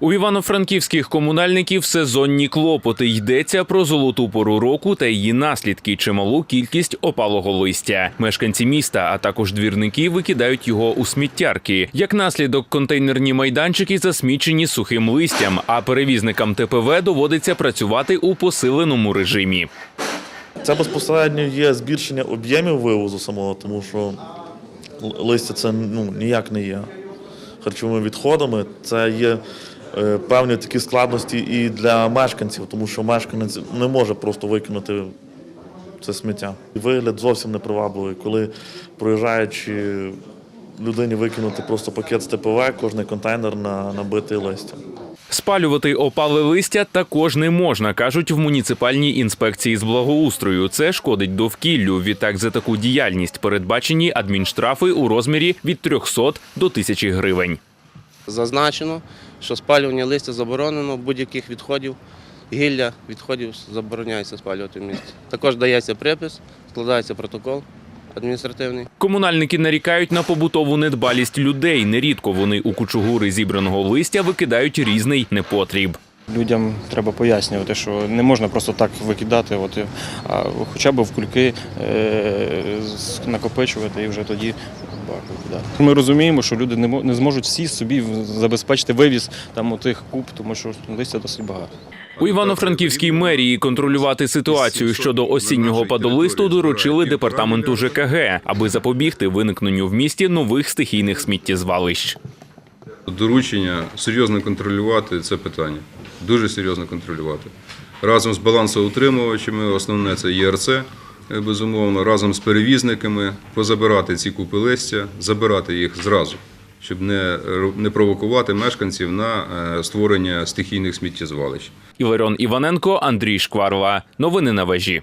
У івано-франківських комунальників сезонні клопоти йдеться про золоту пору року та її наслідки чималу кількість опалого листя. Мешканці міста, а також двірники викидають його у сміттярки. Як наслідок, контейнерні майданчики засмічені сухим листям, а перевізникам ТПВ доводиться працювати у посиленому режимі. Це безпосередньо є збільшення об'ємів вивозу самого, тому що листя це ну, ніяк не є харчовими відходами. Це є певні такі складності і для мешканців, тому що мешканець не може просто викинути це сміття. Вигляд зовсім непривабливий, коли проїжджаючи людині викинути просто пакет з ТПВ, кожний контейнер на, набитий листям. Спалювати опале листя також не можна, кажуть в муніципальній інспекції з благоустрою. Це шкодить довкіллю. Відтак за таку діяльність передбачені адмінштрафи у розмірі від 300 до 1000 гривень. Зазначено, що спалювання листя заборонено, будь-яких відходів, гілля, відходів забороняється спалювати в місті. Також дається припис, складається протокол адміністративний. Комунальники нарікають на побутову недбалість людей. Нерідко вони у кучугури зібраного листя викидають різний непотріб. Людям треба пояснювати, що не можна просто так викидати, от, а хоча б в кульки е, накопичувати і вже тоді в викидати. Ми розуміємо, що люди не, мо- не зможуть всі собі забезпечити вивіз там отих куб, тому що листя досить багато. У Івано-Франківській мерії контролювати ситуацію щодо осіннього падолисту доручили департаменту ЖКГ, аби запобігти виникненню в місті нових стихійних сміттєзвалищ. Доручення серйозно контролювати це питання. Дуже серйозно контролювати. Разом з балансоутримувачами, основне це ЄРЦ, е, безумовно, разом з перевізниками позабирати ці купи листя, забирати їх зразу, щоб не, не провокувати мешканців на е, створення стихійних сміттєзвалищ. Іларіон Іваненко, Андрій Шкварова. Новини на вежі.